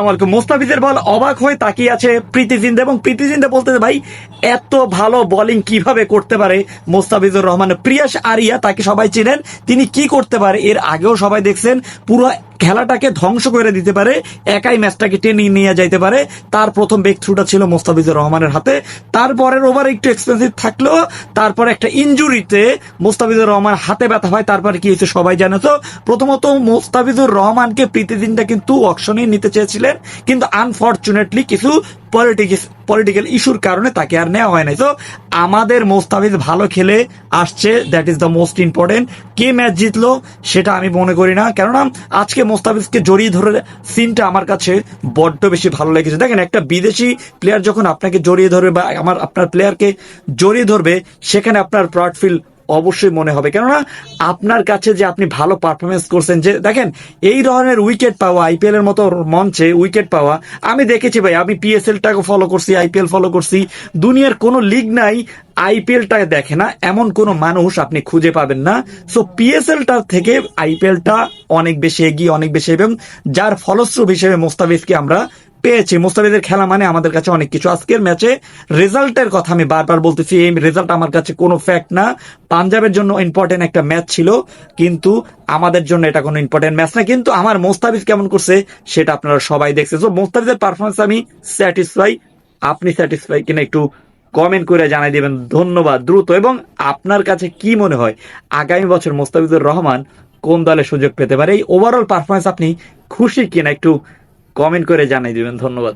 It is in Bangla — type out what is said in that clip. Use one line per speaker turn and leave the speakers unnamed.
আলাইকুম। মোস্তাফিজের বল অবাক হয়ে তাকিয়ে আছে প্রীতি জিন্দা এবং প্রীতি জিন্দা বলতে ভাই, এত ভালো বোলিং কীভাবে করতে পারে মোস্তাফিজুর রহমান? প্রিয়াস আরিয়া, তাকে সবাই চিনেন। তিনি কি করতে পারে? এর আগেও সবাই দেখছেন। পুরো খেলাটাকে ধ্বংস করে দিতে পারে, একাই ম্যাচটাকে টেনে নিয়ে যাইতে পারে। তার প্রথম বেগ থ্রুটা ছিল মোস্তাফিজুর রহমানের হাতে। তারপরের ওভার একটু এক্সপেন্সিভ থাকলেও তারপর একটা ইঞ্জুরিতে মোস্তাফিজুর রহমান হাতে ব্যথা হয়। তারপরে কি হয়েছে সবাই জানে তো? প্রথমত মোস্তাফিজুর রহমানকে প্রীতিদিনটা কিন্তু অকশনে নিতে চেয়েছিলেন। কিন্তু আনফর্চুনেটলি কিছু পলিটিক্স পলিটিক্যাল ইস্যুর কারণে তাকে আর নেওয়া হয় নাই। তো আমাদের মোস্তাফিজ ভালো খেলে আসছে that is the most important K match জিতলো, সেটা আমি মনে করি না। কেননা, আজকে মোস্তাফিজকে জড়িয়ে ধরে সিনটা আমার কাছে বড্ড বেশি ভালো লেগেছে। দেখেন, একটা বিদেশি প্লেয়ার যখন আপনাকে জড়িয়ে ধরবে বা আমার, আপনার প্লেয়ারকে জড়িয়ে ধরবে, সেখানে আপনার প্রাউড ফিল অবশ্যই মনে হবে। কেননা, আপনার কাছে যে আপনি ভালো পারফরমেন্স করছেন, যে দেখেন, এই ধরনের উইকেট পাওয়া আইপিএল এর মতো মঞ্চে উইকেট পাওয়া, আমি দেখেছি ভাই, আমি পিএসএল টাকে ফলো করছি আইপিএল ফলো করছি, দুনিয়ার কোনো লিগ নাই আইপিএলটা দেখে না, এমন কোনো মানুষ আপনি খুঁজে পাবেন না। সো পিএসএলটা থেকে আইপিএলটা অনেক বেশি এগিয়ে, অনেক বেশি, এবং যার ফলস্বরূপ হিসেবে মোস্তাফিজকে আমরা পেয়েছি। মোস্তাফিজের খেলা মানে আমাদের কাছে অনেক কিছু। আজকের ম্যাচে রেজাল্টের কথা আমি বারবার বলতেছি, এই রেজাল্ট আমার কাছে কোনো ফ্যাক্ট না। পাঞ্জাবের জন্য ইম্পর্টেন্ট একটা ম্যাচ ছিল, কিন্তু আমাদের জন্য এটা কোনো ইম্পর্টেন্ট ম্যাচ না। কিন্তু আমার মোস্তাফিজ কেমন করছে, সেটা আপনারা সবাই দেখছে তো মোস্তাফিজের পারফরমেন্স আমি স্যাটিসফাই আপনি স্যাটিসফাই কিনা একটু কমেন্ট করে জানাই দিবেন। ধন্যবাদ দ্রুত। এবং আপনার কাছে কি মনে হয়, আগামী বছর মোস্তাফিজুর রহমান কোন দলে সুযোগ পেতে পারে? এই ওভারঅল পারফরমেন্স আপনি খুশি কিনা একটু কমেন্ট করে জানাই দিবেন ধন্যবাদ।